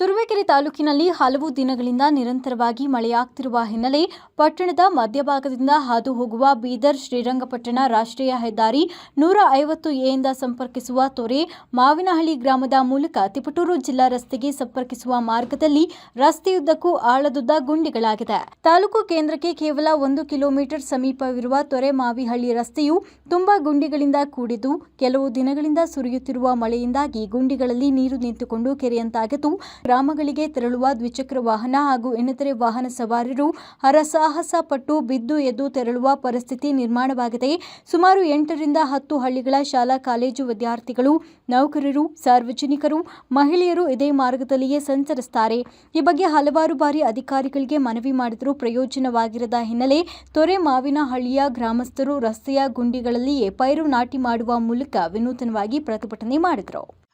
ತುರುವೇಕೆರೆ ತಾಲೂಕಿನಲ್ಲಿ ಹಲವು ದಿನಗಳಿಂದ ನಿರಂತರವಾಗಿ ಮಳೆಯಾಗ್ತಿರುವ ಹಿನ್ನೆಲೆ ಪಟ್ಟಣದ ಮಧ್ಯಭಾಗದಿಂದ ಹಾದು ಹೋಗುವ ಬೀದರ್ ಶ್ರೀರಂಗಪಟ್ಟಣ ರಾಷ್ಟ್ರೀಯ ಹೆದ್ದಾರಿ ನೂರ ಐವತ್ತು ಎಯಿಂದ ಸಂಪರ್ಕಿಸುವ ತೊರೆ ಮಾವಿನಹಳ್ಳಿ ಗ್ರಾಮದ ಮೂಲಕ ತಿಪಟೂರು ಜಿಲ್ಲಾ ರಸ್ತೆಗೆ ಸಂಪರ್ಕಿಸುವ ಮಾರ್ಗದಲ್ಲಿ ರಸ್ತೆಯುದ್ದಕ್ಕೂ ಆಳದುದ್ದ ಗುಂಡಿಗಳಾಗಿದೆ. ತಾಲೂಕು ಕೇಂದ್ರಕ್ಕೆ ಕೇವಲ ಒಂದು ಕಿಲೋಮೀಟರ್ ಸಮೀಪವಿರುವ ತೊರೆ ಮಾವಿಹಳ್ಳಿ ರಸ್ತೆಯು ತುಂಬಾ ಗುಂಡಿಗಳಿಂದ ಕೂಡಿದ್ದು, ಕೆಲವು ದಿನಗಳಿಂದ ಸುರಿಯುತ್ತಿರುವ ಮಳೆಯಿಂದಾಗಿ ಗುಂಡಿಗಳಲ್ಲಿ ನೀರು ನಿಂತುಕೊಂಡು ಕೆರೆಯಂತಾಗಿದ್ದು ಗ್ರಾಮಗಳಿಗೆ ತೆರಳುವ ದ್ವಿಚಕ್ರ ವಾಹನ ಹಾಗೂ ಇನ್ನಿತರೆ ವಾಹನ ಸವಾರರು ಹರಸಾಹಸ ಪಟ್ಟು ಬಿದ್ದು ಎದ್ದು ತೆರಳುವ ಪರಿಸ್ಥಿತಿ ನಿರ್ಮಾಣವಾಗಿದೆ. ಸುಮಾರು ಎಂಟರಿಂದ ಹತ್ತು ಹಳ್ಳಿಗಳ ಶಾಲಾ, ಕಾಲೇಜು ವಿದ್ಯಾರ್ಥಿಗಳು, ನೌಕರರು, ಸಾರ್ವಜನಿಕರು, ಮಹಿಳೆಯರು ಇದೇ ಮಾರ್ಗದಲ್ಲಿಯೇ ಸಂಚರಿಸುತ್ತಾರೆ. ಈ ಬಗ್ಗೆ ಹಲವಾರು ಬಾರಿ ಅಧಿಕಾರಿಗಳಿಗೆ ಮನವಿ ಮಾಡಿದರೂ ಪ್ರಯೋಜನವಾಗಿರದ ಹಿನ್ನೆಲೆ ತೊರೆ ಮಾವಿನಹಳ್ಳಿಯ ಗ್ರಾಮಸ್ಥರು ರಸ್ತೆಯ ಗುಂಡಿಗಳಲ್ಲಿಯೇ ಪೈರು ನಾಟಿ ಮಾಡುವ ಮೂಲಕ ವಿನೂತನವಾಗಿ ಪ್ರತಿಭಟನೆ ಮಾಡಿದರು.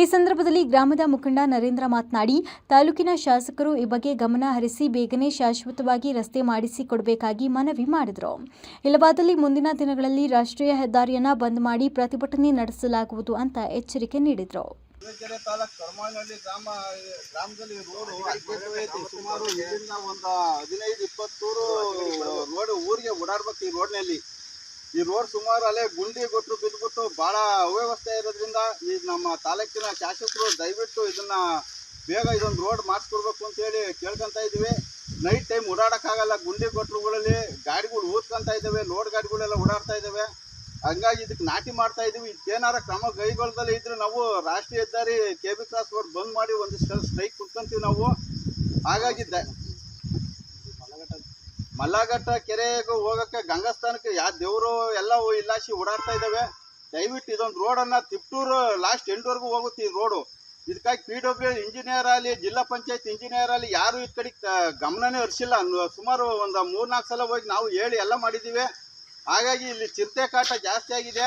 ಈ ಸಂದರ್ಭದಲ್ಲಿ ಗ್ರಾಮದ ಮುಖಂಡ ನರೇಂದ್ರ ಮಾತನಾಡಿ, ತಾಲೂಕಿನ ಶಾಸಕರು ಈ ಬಗ್ಗೆ ಗಮನ ಹರಿಸಿ ಬೇಗನೆ ಶಾಶ್ವತವಾಗಿ ರಸ್ತೆ ಮಾಡಿಸಿಕೊಡಬೇಕಾಗಿ ಮನವಿ ಮಾಡಿದರು. ಇಲ್ಲವಾದಲ್ಲಿ ಮುಂದಿನ ದಿನಗಳಲ್ಲಿ ರಾಷ್ಟ್ರೀಯ ಹೆದ್ದಾರಿಯನ್ನು ಬಂದ್ ಮಾಡಿ ಪ್ರತಿಭಟನೆ ನಡೆಸಲಾಗುವುದು ಅಂತ ಎಚ್ಚರಿಕೆ ನೀಡಿದರು. ತುರುವೇಕೆರೆ ತಾಲೂಕು ಕರ್ಮಾಳಿನಲ್ಲಿ ಗ್ರಾಮ, ಗ್ರಾಮದಲ್ಲಿ ರೋಡು ಐತಿ ಸುಮಾರು ಇಲ್ಲಿಂದ ಒಂದು ಹದಿನೈದು ಇಪ್ಪತ್ತೂರು ರೋಡ್ ಊರಿಗೆ ಓಡಾಡ್ಬೇಕು ಈ ರೋಡ್ನಲ್ಲಿ. ಈ ರೋಡ್ ಸುಮಾರು ಅಲ್ಲೇ ಗುಂಡಿ ಗೊಟ್ಟು ಬಿದ್ದುಬಿಟ್ಟು ಭಾಳ ಅವ್ಯವಸ್ಥೆ ಇರೋದ್ರಿಂದ ಈ ನಮ್ಮ ತಾಲೂಕಿನ ಶಾಸಕರು ದಯವಿಟ್ಟು ಇದನ್ನ ಬೇಗ ಇದೊಂದು ರೋಡ್ ಮಾಡಿಸ್ಕೊಡ್ಬೇಕು ಅಂತೇಳಿ ಕೇಳ್ಕೊಂತ ಇದೀವಿ ನೈಟ್ ಟೈಮ್ ಓಡಾಡೋಕ್ಕಾಗಲ್ಲ ಗುಂಡಿ ಗೊಟ್ಟರುಗಳಲ್ಲಿ ಗಾಡಿಗಳು ಊದ್ಕೊಂತ ಇದ್ದಾವೆ ಲೋಡ್ ಗಾಡಿಗಳೆಲ್ಲ ಓಡಾಡ್ತಾ ಇದ್ದಾವೆ. ಹಂಗಾಗಿ ಇದಕ್ಕೆ ನಾಟಿ ಮಾಡ್ತಾ ಇದೀವಿ ಇದಕ್ಕೇನಾರ ಕ್ರಮ ಕೈಗೊಳ್ಳದಲ್ಲಿ ಇದ್ರೆ ನಾವು ರಾಷ್ಟ್ರೀಯ ಹೆದ್ದಾರಿ ಕೆ ಬಿ ಕ್ರಾಸ್ ರೋಡ್ ಬಂದ್ ಮಾಡಿ ಒಂದಿಷ್ಟು ಸ್ಟ್ರೈಕ್ ಕುಟ್ಕೊಂತೀವಿ ನಾವು. ಹಾಗಾಗಿ ಮಲ್ಲಘಟ್ಟ ಕೆರೆಗೆ ಹೋಗಕ್ಕೆ ಗಂಗಸ್ಥಾನಕ್ಕೆ ಯಾ ದೇವರು ಎಲ್ಲ ಇಲ್ಲಾಶಿ ಓಡಾಡ್ತಾ ಇದ್ದಾವೆ ದಯವಿಟ್ಟು ಇದೊಂದು ರೋಡನ್ನು ತಿಪ್ಟೂರು ಲಾಸ್ಟ್ ಎಂಡ್ವರೆಗೂ ಹೋಗುತ್ತೆ ಈ ರೋಡು ಇದಕ್ಕಾಗಿ ಪಿ ಡಬ್ಲ್ಯೂ ಇಂಜಿನಿಯರ್ ಆಗಲಿ ಜಿಲ್ಲಾ ಪಂಚಾಯತ್ ಇಂಜಿನಿಯರ್ ಆಗಲಿ ಯಾರು ಈ ಕಡೆ ಗಮನನೇ ಹರಿಸಿಲ್ಲ. ಸುಮಾರು ಒಂದು ಮೂರ್ನಾಲ್ಕು ಸಲ ಹೋಗಿ ನಾವು ಹೇಳಿ ಎಲ್ಲ ಮಾಡಿದ್ದೀವಿ. ಹಾಗಾಗಿ ಇಲ್ಲಿ ಚಿರತೆ ಕಾಟ ಜಾಸ್ತಿ ಆಗಿದೆ.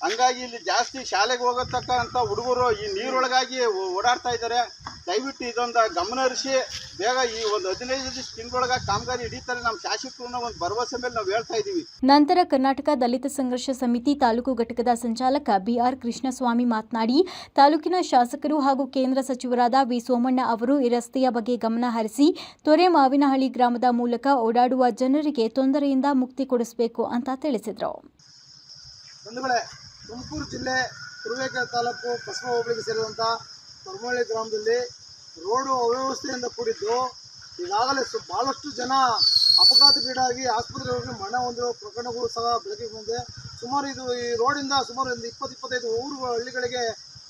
ಹಂಗಾಗಿ ಇಲ್ಲಿ ಜಾಸ್ತಿ ಶಾಲೆಗೆ ಹೋಗತಕ್ಕಂಥ ಹುಡುಗರು ಈ ನೀರೊಳಗಾಗಿ ಓಡಾಡ್ತಾ ಇದ್ದಾರೆ. ದಯವಿಟ್ಟು ಇದೊಂದು ಗಮನ ಹರಿಸಿ ಬೇಗ ಈ ಒಂದು ಹದಿನೈದು ದಿವಸ ತಿಂಗಳೊಳಗೆ ಕಾಮಗಾರಿ ಹಿಡಿತಾರೆ ನಮ್ಮ ಶಾಸಕರನ್ನ ಒಂದು ಭರವಸೆ ಮೇಲೆ ನಾವು ಹೇಳ್ತಾ ಇದ್ದೀವಿ. ನಂತರ ಕರ್ನಾಟಕ ದಲಿತ ಸಂಘರ್ಷ ಸಮಿತಿ ತಾಲೂಕು ಘಟಕದ ಸಂಚಾಲಕ ಬಿಆರ್ ಕೃಷ್ಣಸ್ವಾಮಿ ಮಾತನಾಡಿ ತಾಲೂಕಿನ ಶಾಸಕರು ಹಾಗೂ ಕೇಂದ್ರ ಸಚಿವರಾದ ವಿ ಸೋಮಣ್ಣ ಅವರು ಈ ರಸ್ತೆಯ ಬಗ್ಗೆ ಗಮನ ಹರಿಸಿ ತೊರೆ ಮಾವಿನಹಳ್ಳಿ ಗ್ರಾಮದ ಮೂಲಕ ಓಡಾಡುವ ಜನರಿಗೆ ತೊಂದರೆಯಿಂದ ಮುಕ್ತಿ ಕೊಡಿಸಬೇಕು ಅಂತ ತಿಳಿಸಿದರು. ಬಂಧುಗಳೇ ತುಮಕೂರು ಜಿಲ್ಲೆ ತುರುವೇಕೆರೆ ತಾಲೂಕು ಪಶ್ಚಿಮ ಹೋಬಳಿಗೆ ಸೇರಿದಂಥ ಕರ್ಮಳ್ಳಿ ಗ್ರಾಮದಲ್ಲಿ ರೋಡು ಅವ್ಯವಸ್ಥೆಯಿಂದ ಕೂಡಿದ್ದು ಈಗಾಗಲೇ ಸು ಭಾಳಷ್ಟು ಜನ ಅಪಘಾತಗೀಡಾಗಿ ಆಸ್ಪತ್ರೆಗಳಿಗೆ ಮರಣ ಹೊಂದಿರುವ ಪ್ರಕರಣಗಳು ಸಹ ಬೆಳಕಿಗೆ ಬಂದಿದೆ. ಸುಮಾರು ಇದು ಈ ರೋಡಿಂದ ಸುಮಾರು ಒಂದು ಇಪ್ಪತ್ತು, ಇಪ್ಪತ್ತೈದು ಊರು ಹಳ್ಳಿಗಳಿಗೆ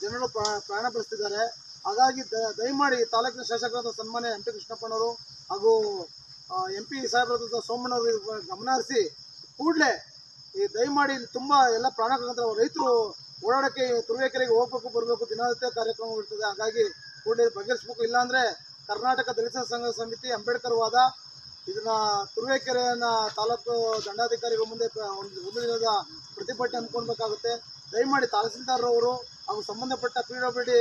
ಜನರು ಪ್ರಯಾಣ ಬೆಳೆಸ್ತಿದ್ದಾರೆ. ಹಾಗಾಗಿ ದ ದಯಮಾಡಿ ತಾಲೂಕಿನ ಶಾಸಕರಾದ ಸನ್ಮಾನ್ಯ ಎಂ ಪಿ ಕೃಷ್ಣಪ್ಪನವರು ಹಾಗೂ ಎಂ ಪಿ ಸಾಹೇಬರಾದ ಸೋಮಣ್ಣವರು ಗಮನ ಹರಿಸಿ ಕೂಡಲೇ ಈ ದಯಮಾಡಿ ಇಲ್ಲಿ ತುಂಬ ಎಲ್ಲ ಪ್ರಾಣಕ್ಕಂತ ರೈತರು ಓಡಾಡೋಕ್ಕೆ ತುರುವೇಕೆರೆಗೆ ಹೋಗ್ಬೇಕು, ಬರಬೇಕು, ದಿನನಿತ್ಯ ಕಾರ್ಯಕ್ರಮ ಇರ್ತದೆ ಹಾಗಾಗಿ ಕೂಡಲೇ ಬಗೆಹರಿಸಬೇಕು. ಇಲ್ಲಾಂದರೆ ಕರ್ನಾಟಕ ದಲಿತ ಸಂಘ ಸಮಿತಿ ಅಂಬೇಡ್ಕರ್ ವಾದ, ಇದನ್ನ ತುರುವೇಕೆರೆಯನ್ನ ತಾಲೂಕು ದಂಡಾಧಿಕಾರಿಗಳ ಮುಂದೆ ಒಂದು ದಿನದ ಪ್ರತಿಭಟನೆ ಹಮ್ಮಿಕೊಳ್ಬೇಕಾಗುತ್ತೆ. ದಯಮಾಡಿ ತಹಸೀಲ್ದಾರ್ ಅವರು ಹಾಗೂ ಸಂಬಂಧಪಟ್ಟ ಪಿ ಡಬ್ಲ್ಯೂ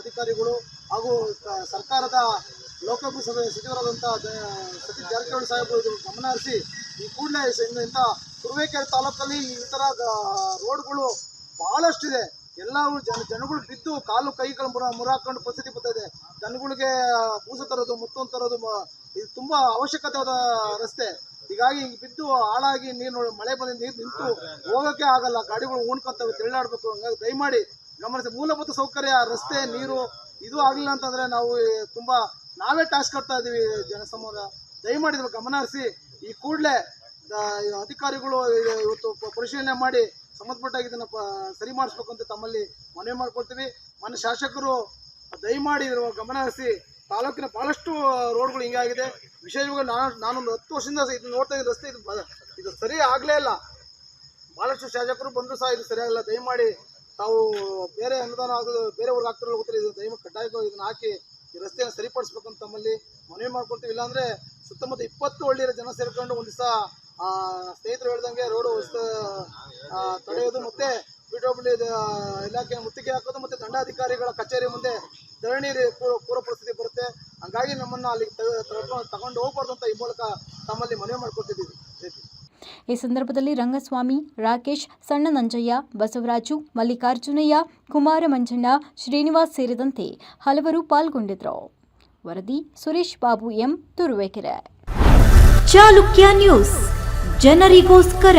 ಅಧಿಕಾರಿಗಳು ಹಾಗೂ ಸರ್ಕಾರದ ಲೋಕಸಭೆ ಸಚಿವರಾದಂಥ ಸತೀಶ್ ಜಾರಕಿಹೊಳಿ ಸಾಹೇಬರು ಗಮನ ಹರಿಸಿ ಈ ಕೂಡಲೇ ಇಂಥ ತುರುವೇಕೆರೆ ತಾಲೂಕಲ್ಲಿ ಈ ಥರ ರೋಡ್ಗಳು ಬಹಳಷ್ಟಿದೆ. ಎಲ್ಲವೂ ಜನ, ಜನಗಳು ಬಿದ್ದು ಕಾಲು ಕೈಗಳು ಮುರ, ಮುರಾಕೊಂಡು ಪರಿಸ್ಥಿತಿ ಬರ್ತಾಯಿದೆ ಜನಗಳಿಗೆ ಬೂಸ ತರೋದು, ಮುತ್ತೊಂದು ತರೋದು ಇದು ತುಂಬ ಅವಶ್ಯಕತೆಯಾದ ರಸ್ತೆ. ಹೀಗಾಗಿ ಬಿದ್ದು ಹಾಳಾಗಿ ನೀರು ಮಳೆ ಬಂದ ನೀರು ನಿಂತು ಹೋಗೋಕ್ಕೆ ಆಗಲ್ಲ. ಗಾಡಿಗಳು ಉಣ್ಕೊಂತವೆ ತೆಳ್ಳಾಡ್ಬೇಕು. ಹಂಗಾಗಿ ದಯಮಾಡಿ ಗಮನಿಸಿ, ಮೂಲಭೂತ ಸೌಕರ್ಯ, ರಸ್ತೆ, ನೀರು ಇದು ಆಗಲಿಲ್ಲ ಅಂತಂದ್ರೆ ನಾವು ತುಂಬ, ನಾವೇ ಟಾಸ್ಕ್ ಕಟ್ತಾ ಇದ್ದೀವಿ ಜನಸಮೂಹ. ದಯಮಾಡಿ ಇದ್ರ ಗಮನ ಹರಿಸಿ, ಈ ಕೂಡಲೇ ಅಧಿಕಾರಿಗಳು ಇವತ್ತು ಪರಿಶೀಲನೆ ಮಾಡಿ ಸಂಬಂಧಪಟ್ಟಾಗಿ ಇದನ್ನು ಸರಿ ಮಾಡಿಸ್ಬೇಕು ಅಂತ ತಮ್ಮಲ್ಲಿ ಮನವಿ ಮಾಡ್ಕೊಳ್ತೀವಿ. ಮನೆ ಶಾಸಕರು ದಯಮಾಡಿ ಗಮನ ಹರಿಸಿ, ತಾಲೂಕಿನ ಬಹಳಷ್ಟು ರೋಡ್ಗಳು ಹಿಂಗೆ ಆಗಿದೆ. ವಿಶೇಷವಾಗಿ ನಾನು ನಾನೊಂದು ಹತ್ತು ವರ್ಷದಿಂದ ಇದು ನೋಡ್ತಾ ಇದ್ದ ರಸ್ತೆ ಇದು ಇದು ಸರಿ ಆಗಲೇ ಇಲ್ಲ. ಭಾಳಷ್ಟು ಶಾಸಕರು ಬಂದರೂ ಸಹ ಇದು ಸರಿಯಾಗಿಲ್ಲ ದಯಮಾಡಿ ತಾವು ಬೇರೆ ಅನುದಾನ ಆಗೋದು ಬೇರೆ ಊರಿಗೆ ಹಾಕ್ತಿರೋ ಗೊತ್ತಿಲ್ಲ. ಇದು ದಯಮಾಡಿ ಕಡ್ಡಾಯವಾಗಿ ಇದನ್ನು ಹಾಕಿ ಈ ರಸ್ತೆಯನ್ನು ಸರಿಪಡಿಸ್ಬೇಕು ಅಂತ ತಮ್ಮಲ್ಲಿ ಮನವಿ ಮಾಡ್ಕೊಳ್ತೀವಿ. ಇಲ್ಲಾಂದರೆ ಸುತ್ತಮುತ್ತ ಇಪ್ಪತ್ತು ಹಳ್ಳಿಯ ಜನ ಸೇರಿಕೊಂಡು ಒಂದು ದಿವಸ ಸ್ನೇಹಿತರು ಹೇಳ್ದಂಗೆ ರೋಡು ತಡೆಯೋದು ಮತ್ತೆ ಪಿ ಡಬ್ಲ್ಯೂ ಇಲಾಖೆ ಮುತ್ತಿಗೆ ಹಾಕೋದು ಮತ್ತೆ ದಂಡಾಧಿಕಾರಿಗಳ ಕಚೇರಿ ಮುಂದೆ ಧರಣಿ ಪೂರ್ವ ಪರಿಸ್ಥಿತಿ ಬರುತ್ತೆ. ಹಂಗಾಗಿ ನಮ್ಮನ್ನು ಅಲ್ಲಿ ತಗೊಂಡು ಹೋಗ್ಬಾರ್ದು ಅಂತ ಈ ಮೂಲಕ ತಮ್ಮಲ್ಲಿ ಮನವಿ ಮಾಡ್ಕೊತಿದ್ದೀವಿ. ಈ ಸಂದರ್ಭದಲ್ಲಿ ರಂಗಸ್ವಾಮಿ ರಾಕೇಶ್ ಸಣ್ಣ ನಂಜಯ್ಯ ಬಸವರಾಜು ಮಲ್ಲಿಕಾರ್ಜುನಯ್ಯ ಕುಮಾರ ಮಂಜಣ್ಣ ಶ್ರೀನಿವಾಸ್ ಸೇರಿದಂತೆ ಹಲವರು ಪಾಲ್ಗೊಂಡಿದ್ದರು. ವರದಿ ಸುರೇಶ್ ಬಾಬು ಎಂ. ತುರುವೇಕೆರೆ. ಚಾಲುಕ್ಯ ನ್ಯೂಸ್. ಜನರಿಗೋಸ್ಕರ